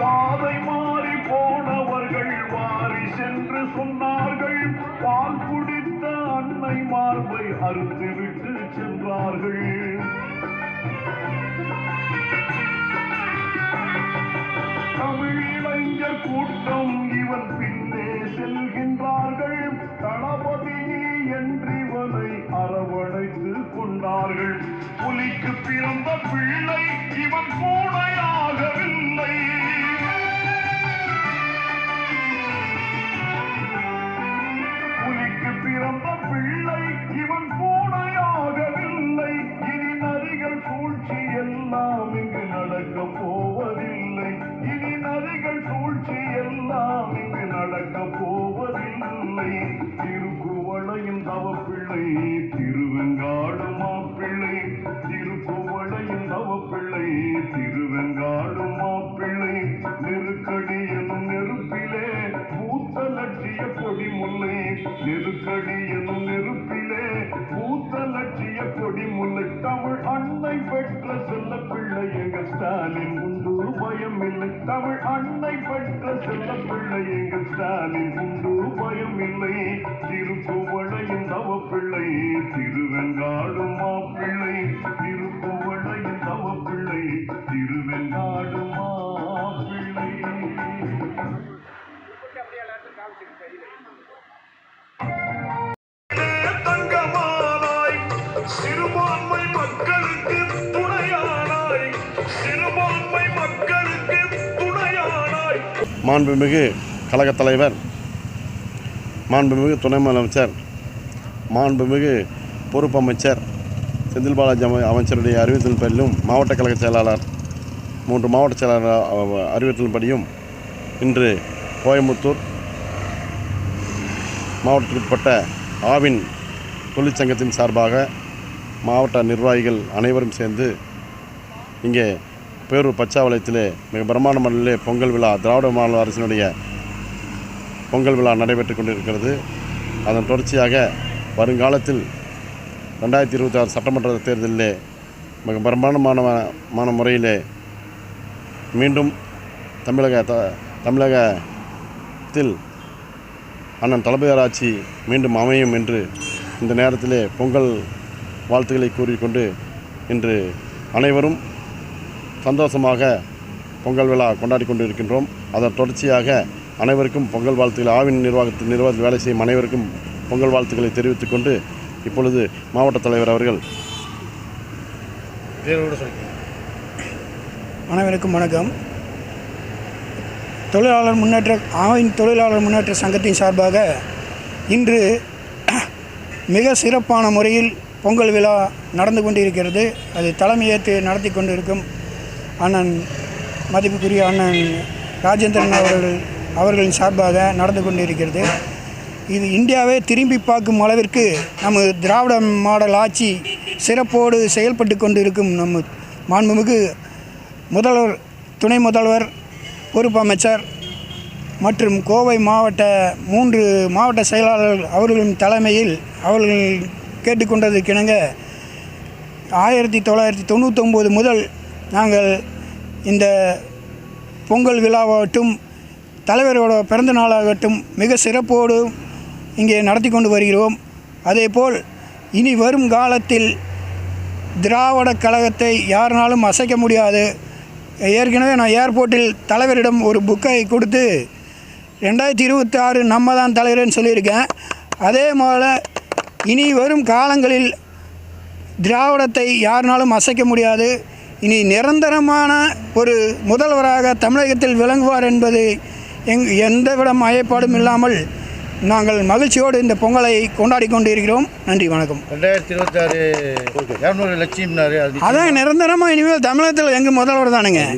பாதை மாறி போனவர்கள் வாரி சென்று சொன்னார்கள். பால் குடித்த அன்னை மார்பை அறுத்துவிட்டு சென்றார்கள். தமிழ் இளைஞர் கூட்டம் இவன் பின்னே செல்ல புலிக்கு பிறந்த பிள்ளை இவன் பூனையா லட்சிய கொடி முல்லை நெருக்கடி எனும் நெருப்பிலே. பூத்த லட்சிய கொடி முல்லை தமிழ் அன்னை பெற்ற செல்ல பிள்ளை எங்க ஸ்டாலின். உண்டு பயம் இல்லை தமிழ் அன்னை பெற்ற செல்ல பிள்ளை எங்க ஸ்டாலின். தங்கமானாய் சிறுபான்மை மக்களுக்கு துணையானாய் சிறுபான்மை மக்களுக்கு துணையானாய். மாண்புமிகு கழகத் தலைவர் மாண்புமிகு துணை முதலமைச்சர் மாண்புமிகு பொறுப்பு அமைச்சர் செந்தில் பாலாஜி அமைச்சருடைய அறிவித்தல் பேரிலும் மாவட்ட கழக செயலாளர் மூன்று மாவட்ட செயலாளர் அறிவித்தலின்படியும் இன்று கோயம்புத்தூர் மாவட்டத்திற்குட்பட்ட ஆவின் தொழிற்சங்கத்தின் சார்பாக மாவட்ட நிர்வாகிகள் அனைவரும் சேர்ந்து இங்கே பேரூர் பச்சாவளையத்திலே மிக பிரம்மாண்ட பொங்கல் விழா திராவிட மாநில அரசினுடைய பொங்கல் விழா நடைபெற்று கொண்டிருக்கிறது. அதன் தொடர்ச்சியாக வருங்காலத்தில் ரெண்டாயிரத்தி இருபத்தி ஆறு சட்டமன்ற தேர்தலிலே மிக பிரம்மாண்டமான மான முறையிலே மீண்டும் தமிழக த தமிழகத்தில் அண்ணன் தளபதியார் ஆட்சி மீண்டும் அமையும் என்று இந்த நேரத்திலே பொங்கல் வாழ்த்துக்களை கூறிக்கொண்டு இன்று அனைவரும் சந்தோஷமாக பொங்கல் விழா கொண்டாடி கொண்டு இருக்கின்றோம் அதன் தொடர்ச்சியாக அனைவருக்கும் பொங்கல் வாழ்த்துக்கள் ஆவின் நிர்வாகத்தில் நிர்வாகத்தில் வேலை செய்யும் அனைவருக்கும் பொங்கல் வாழ்த்துக்களை தெரிவித்துக் கொண்டு இப்பொழுது மாவட்ட தலைவர் அவர்கள். அனைவருக்கும் வணக்கம். தொழிலாளர் முன்னேற்ற ஆவின் தொழிலாளர் முன்னேற்ற சங்கத்தின் சார்பாக இன்று மிக சிறப்பான முறையில் பொங்கல் விழா நடந்து கொண்டிருக்கிறது. அது தலைமையேற்று நடத்தி கொண்டிருக்கும் அண்ணன் மதிப்புக்குரிய அண்ணன் ராஜேந்திரன் அவர்கள் அவர்களின் சார்பாக நடந்து கொண்டிருக்கிறது. இது இந்தியாவே திரும்பி பார்க்கும் அளவிற்கு நம்ம திராவிட மாடல் ஆட்சி சிறப்போடு செயல்பட்டு கொண்டிருக்கும் நம்ம மாண்புமிகு முதல்வர் துணை முதல்வர் பொறுப்பு அமைச்சர் மற்றும் கோவை மாவட்ட மூன்று மாவட்ட செயலாளர்கள் அவர்களின் தலைமையில் அவர்கள் கேட்டுக்கொண்டதற்கிணங்க ஆயிரத்தி தொள்ளாயிரத்தி தொண்ணூத்தொம்பது முதல் நாங்கள் இந்த பொங்கல் விழாவாகட்டும் தலைவரோட பிறந்த நாளாகட்டும் மிக சிறப்போடு இங்கே நடத்தி கொண்டு வருகிறோம். அதேபோல் இனி வரும் காலத்தில் திராவிட கழகத்தை யாருனாலும் அசைக்க முடியாது. ஏற்கனவே நான் ஏர்போர்ட்டில் தலைவரிடம் ஒரு புக்கை கொடுத்து ரெண்டாயிரத்தி இருபத்தி ஆறு நம்ம தான் தலைவர்னு சொல்லியிருக்கேன். அதே போல் இனி வரும் காலங்களில் திராவிடத்தை யாருனாலும் அசைக்க முடியாது. இனி நிரந்தரமான ஒரு முதல்வராக தமிழகத்தில் விளங்குவார் என்பது எங் எந்தவித மயப்பாடும் இல்லாமல் நாங்கள் மகிழ்ச்சியோடு இந்த பொங்கலை கொண்டாடி கொண்டிருக்கிறோம். நன்றி வணக்கம். ரெண்டாயிரத்தி இருபத்தாறு இரநூறு லட்சம்னாரு அது அதான் நிரந்தரமாக இனிமேல் தமிழகத்தில் எங்கள் முதல்வர் தானுங்க.